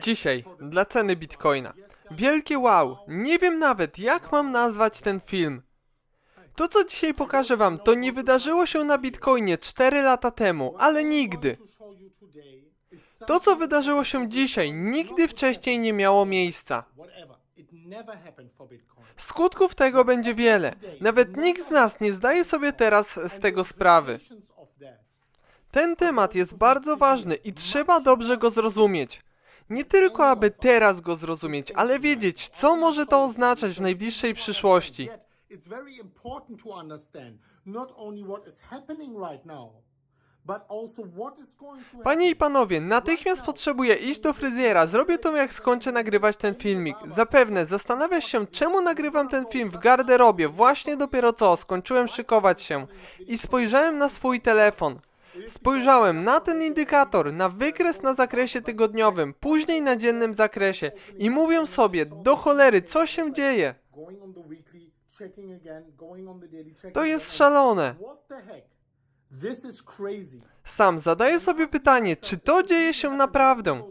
Dzisiaj, dla ceny bitcoina. Wielkie wow, nie wiem nawet jak mam nazwać ten film. To co dzisiaj pokażę wam, to nie wydarzyło się na bitcoinie 4 lata temu, ale nigdy. To co wydarzyło się dzisiaj, nigdy wcześniej nie miało miejsca. Skutków tego będzie wiele. Nawet nikt z nas nie zdaje sobie teraz z tego sprawy. Ten temat jest bardzo ważny i trzeba dobrze go zrozumieć. Nie tylko aby teraz go zrozumieć, ale wiedzieć, co może to oznaczać w najbliższej przyszłości. It's very important to understand not only what is happening right now, but also what is going to Panie i panowie, natychmiast potrzebuję iść do fryzjera. Zrobię to jak skończę nagrywać ten filmik. Zapewne zastanawiasz się, czemu nagrywam ten film w garderobie. Właśnie dopiero co skończyłem szykować się i spojrzałem na swój telefon. Spojrzałem na ten indykator, na wykres na zakresie tygodniowym, później na dziennym zakresie i mówię sobie, do cholery, co się dzieje? To jest szalone. Sam zadaję sobie pytanie, czy to dzieje się naprawdę?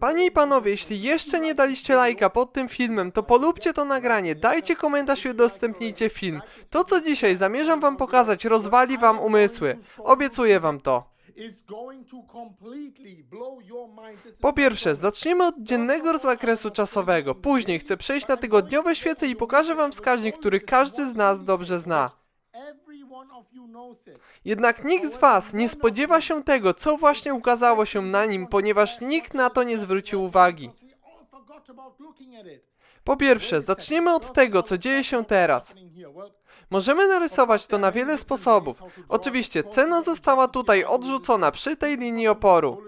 Panie i panowie, jeśli jeszcze nie daliście lajka pod tym filmem, to polubcie to nagranie, dajcie komentarz i udostępnijcie film. To co dzisiaj zamierzam wam pokazać rozwali wam umysły. Obiecuję wam to. Po pierwsze, zaczniemy od dziennego zakresu czasowego. Później chcę przejść na tygodniowe świece i pokażę wam wskaźnik, który każdy z nas dobrze zna. Jednak nikt z was nie spodziewa się tego, co właśnie ukazało się na nim, ponieważ nikt na to nie zwrócił uwagi. Po pierwsze, zaczniemy od tego, co dzieje się teraz. Możemy narysować to na wiele sposobów. Oczywiście, cena została tutaj odrzucona przy tej linii oporu.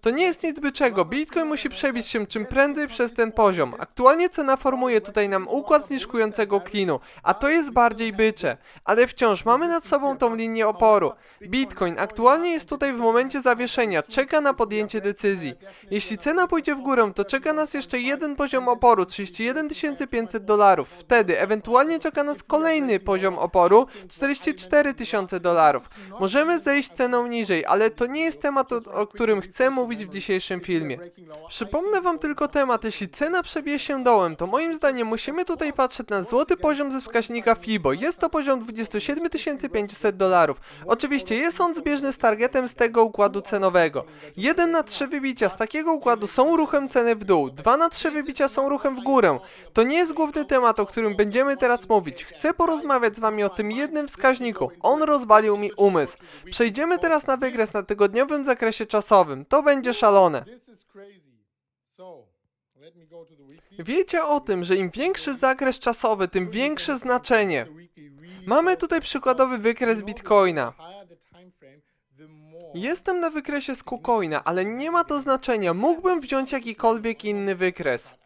To nie jest nic byczego, Bitcoin musi przebić się czym prędzej przez ten poziom. Aktualnie cena formuje tutaj nam układ zniżkującego klinu, a to jest bardziej bycze. Ale wciąż mamy nad sobą tą linię oporu. Bitcoin aktualnie jest tutaj w momencie zawieszenia, czeka na podjęcie decyzji. Jeśli cena pójdzie w górę, to czeka nas jeszcze jeden poziom oporu, 31 500 dolarów. Wtedy ewentualnie czeka nas kolejny poziom oporu, 44 tysiące dolarów. Możemy zejść ceną niżej, ale to nie jest temat, o, o którym chcę mówić w dzisiejszym filmie. Przypomnę wam tylko temat, jeśli cena przebije się dołem, to moim zdaniem musimy tutaj patrzeć na złoty poziom ze wskaźnika FIBO. Jest to poziom 27 500 dolarów. Oczywiście jest on zbieżny z targetem z tego układu cenowego. 1 na 3 wybicia z takiego układu są ruchem ceny w dół, 2 na 3 wybicia są ruchem w górę. To nie jest główny temat, o którym będziemy teraz mówić. Chcę porozmawiać z wami o tym jednym wskaźniku. On rozwalił mi umysł. Przejdziemy teraz na wykres na tygodniowym zakresie czasowym. To będzie szalone. Wiecie o tym, że im większy zakres czasowy, tym większe znaczenie. Mamy tutaj przykładowy wykres Bitcoina. Jestem na wykresie z KuCoina, ale nie ma to znaczenia. Mógłbym wziąć jakikolwiek inny wykres.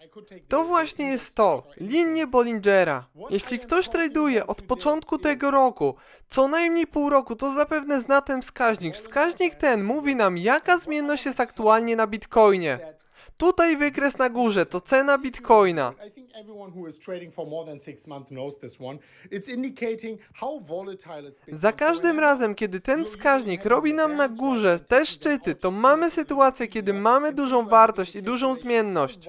To właśnie jest to, linie Bollingera. Jeśli ktoś traduje od początku tego roku, co najmniej pół roku, to zapewne zna ten wskaźnik. Wskaźnik ten mówi nam, jaka zmienność jest aktualnie na Bitcoinie. Tutaj wykres na górze to cena Bitcoina. I think everyone who is trading for more than six months knows this one. It's indicating how volatile is Bitcoin. Za każdym razem, kiedy ten wskaźnik robi nam na górze te szczyty, to mamy sytuację, kiedy mamy dużą wartość i dużą zmienność.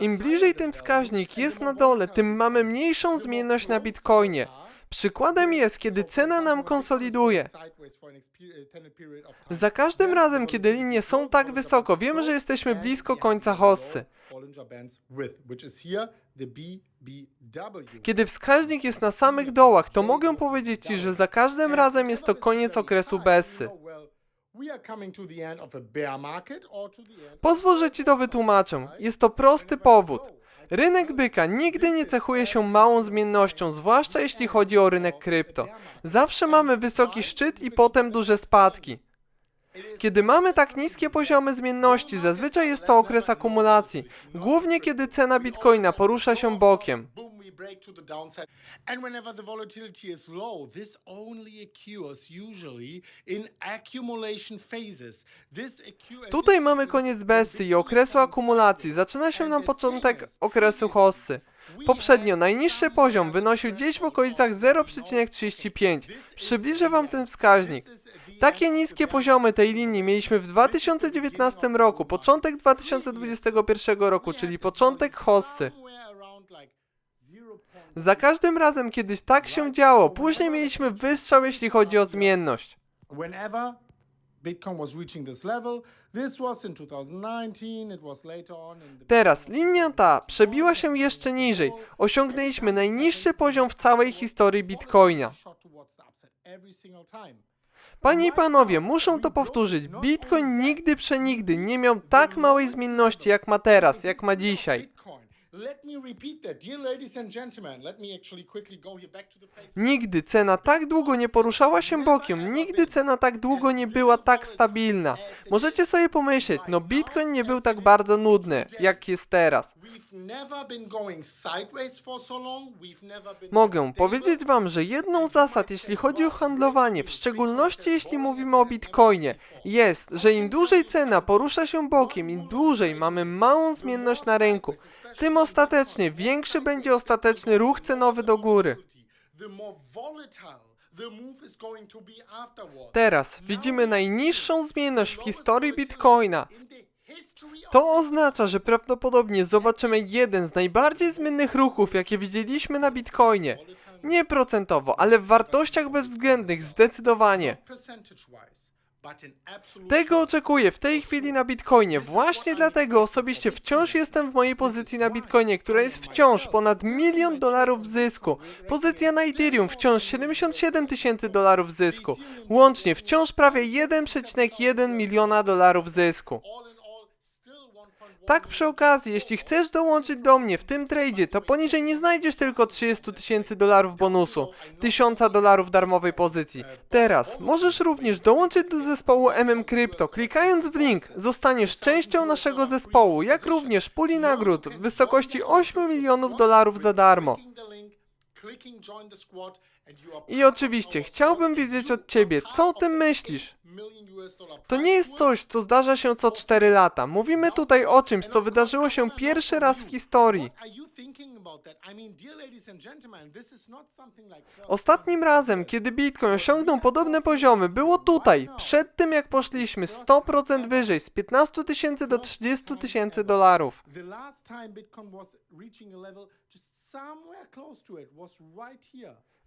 Im bliżej ten wskaźnik jest na dole, tym mamy mniejszą zmienność na Bitcoinie. Przykładem jest, kiedy cena nam konsoliduje. Za każdym razem, kiedy linie są tak wysoko, wiemy, że jesteśmy blisko końca hossy. Kiedy wskaźnik jest na samych dołach, to mogę powiedzieć Ci, że za każdym razem jest to koniec okresu Bessy. Pozwól, że Ci to wytłumaczę. Jest to prosty powód. Rynek byka nigdy nie cechuje się małą zmiennością, zwłaszcza jeśli chodzi o rynek krypto. Zawsze mamy wysoki szczyt i potem duże spadki. Kiedy mamy tak niskie poziomy zmienności, zazwyczaj jest to okres akumulacji, głównie kiedy cena bitcoina porusza się bokiem. Tutaj mamy koniec Bessy i okresu akumulacji. Zaczyna się nam początek okresu hossy. Poprzednio najniższy poziom wynosił gdzieś w okolicach 0,35. Przybliżę wam ten wskaźnik. Takie niskie poziomy tej linii mieliśmy w 2019 roku, początek 2021 roku, czyli początek hossy. Za każdym razem kiedyś tak się działo, później mieliśmy wystrzał jeśli chodzi o zmienność. Whenever Bitcoin was reaching this level, this was in 2019, it was later on in the Teraz linia ta przebiła się jeszcze niżej. Osiągnęliśmy najniższy poziom w całej historii Bitcoina. Panie i panowie, muszę to powtórzyć. Bitcoin nigdy przenigdy nie miał tak małej zmienności jak ma teraz, jak ma dzisiaj. Nigdy cena tak długo nie poruszała się bokiem, nigdy cena tak długo nie była tak stabilna. Możecie sobie pomyśleć, no Bitcoin nie był tak bardzo nudny, jak jest teraz. Mogę powiedzieć wam, że jedną z zasad, jeśli chodzi o handlowanie, w szczególności jeśli mówimy o Bitcoinie, jest, że im dłużej cena porusza się bokiem, im dłużej mamy małą zmienność na rynku, tym ostatecznie większy będzie ostateczny ruch cenowy do góry. Teraz widzimy najniższą zmienność w historii Bitcoina. To oznacza, że prawdopodobnie zobaczymy jeden z najbardziej zmiennych ruchów, jakie widzieliśmy na Bitcoinie. Nie procentowo, ale w wartościach bezwzględnych zdecydowanie. Tego oczekuję w tej chwili na Bitcoinie. Właśnie dlatego osobiście wciąż jestem w mojej pozycji na Bitcoinie, która jest wciąż ponad milion dolarów zysku. Pozycja na Ethereum wciąż 77 tysięcy dolarów zysku. Łącznie wciąż prawie 1,1 miliona dolarów zysku. Tak przy okazji, jeśli chcesz dołączyć do mnie w tym tradzie, to poniżej nie znajdziesz tylko 30 tysięcy dolarów bonusu, 1000 dolarów darmowej pozycji. Teraz możesz również dołączyć do zespołu MM Crypto. Klikając w link, zostaniesz częścią naszego zespołu, jak również puli nagród w wysokości 8 milionów dolarów za darmo. I oczywiście chciałbym wiedzieć od ciebie, co o tym myślisz. To nie jest coś, co zdarza się co 4 lata. Mówimy tutaj o czymś, co wydarzyło się pierwszy raz w historii. Ostatnim razem, kiedy Bitcoin osiągnął podobne poziomy, było tutaj, przed tym jak poszliśmy 100% wyżej, z 15 tysięcy do 30 tysięcy dolarów.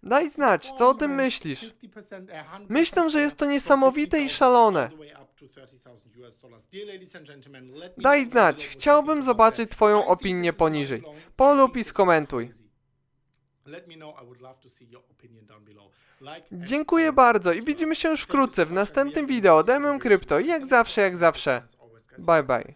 Daj znać, co o tym myślisz. 50%, 100% Myślę, że jest to niesamowite i 50,000 szalone. all the way up to 30,000 US dollars. Dear ladies and gentlemen, let me Daj znać, chciałbym zobaczyć twoją opinię poniżej. Polub i skomentuj. Dziękuję bardzo i widzimy się już wkrótce w następnym wideo soon. Krypto jak zawsze, jak zawsze. Bye bye.